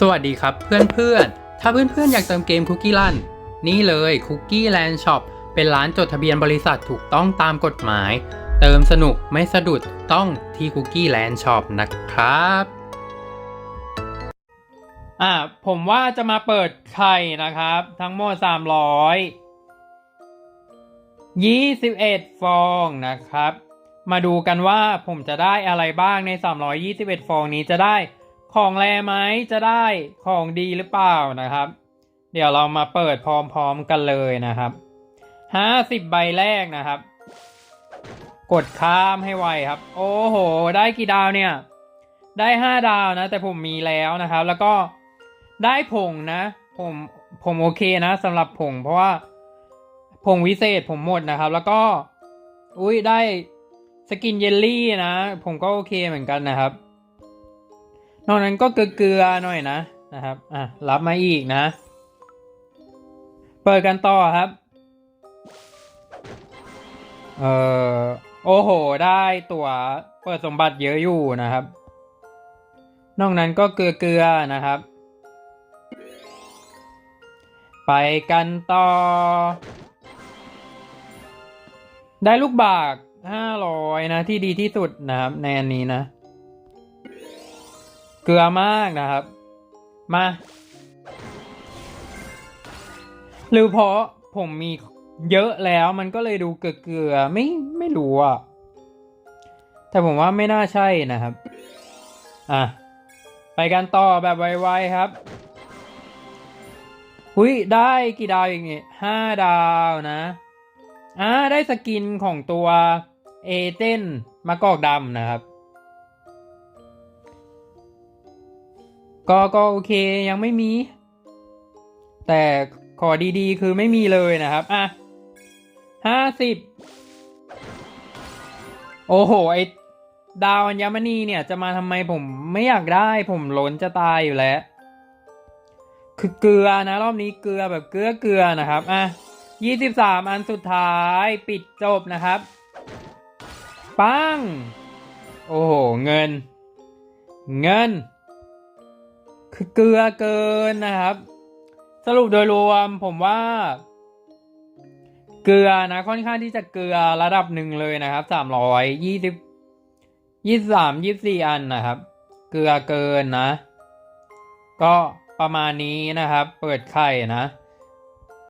สวัสดีครับเพื่อนๆ ถ้าเพื่อนๆ อยากเติมเกมคุกกี้ลันนี่เลยคุกกี้แลนด์ช็อปเป็นร้านจดทะเบียนบริษัทถูกต้องตามกฎหมาย เติมสนุกไม่สะดุดต้องที่คุกกี้แลนด์ช็อปนะครับอ่าผมว่าจะมาเปิดไข่นะครับ ทั้งหมด300 21ฟองนะครับ มาดูกันว่าผมจะได้อะไรบ้างใน321ฟองนี้จะได้ ของแรไหมจะได้ของดีหรือเปล่านะครับ เดี๋ยวเรามาเปิดพร้อมๆกันเลยนะครับ50ใบแรกนะครับ กดข้ามให้ไวครับ โอ้โห ได้กี่ดาวเนี่ย ได้5ดาวนะ แต่ผมมีแล้วนะครับ แล้วก็ได้ผงนะ ผมผมโอเคนะสำหรับผง เพราะว่าผงวิเศษผมหมดนะครับ แล้วก็อุ้ยได้สกินเยลลี่นะ ผมก็โอเคเหมือนกันนะครับ นอกนั้นก็เกลือๆหน่อยนะนะครับ อะ รับมาอีกนะ เปิดกันต่อครับ เอ่อ โอ้โห ได้ตัวเปิดสมบัติเยอะอยู่นะครับ นอกนั้นก็เกลือๆนะครับ ไปกันต่อ ได้ลูกบากห้าร้อยนะที่ดีที่สุดนะครับในอันนี้นะ เกลือมากนะครับ มา หรือเพราะผมมีเยอะแล้วมันก็เลยดูเกลือๆไม่ไม่รู้อะ แต่ผมว่าไม่น่าใช่นะครับ อะ ไปกันต่อแบบไวๆครับหุยได้กี่ดาวอีกเนี่ยห้าดาวนะอ่าได้สกินของตัวเอเจนมะกอกดำนะครับ ก็ก็โอเคยังไม่มี แต่ขอดีๆ คือไม่มีเลยนะครับ อะห้าสิบโอ้โห ไอดาวอัญมณีเนี่ย จะมาทำไมผมไม่อยากได้ผมล้นจะตายอยู่แล้ว คือเกลือนะ รอบนี้เกลือแบบเกลือเกลือนะครับ อะยี่สิบสามอันสุดท้ายปิดจบนะครับ ปัง โอ้โห เงิน เงิน คือเกลือเกินนะครับ สรุปโดยรวมผมว่า เกลือนะค่อนข้างที่จะเกลือระดับหนึ่งเลยนะครับสามร้อยยี่สิบยี่สามยี่สี่อันนะครับ เกลือเกินนะ ก็ประมาณนี้นะครับ เปิดไข่นะ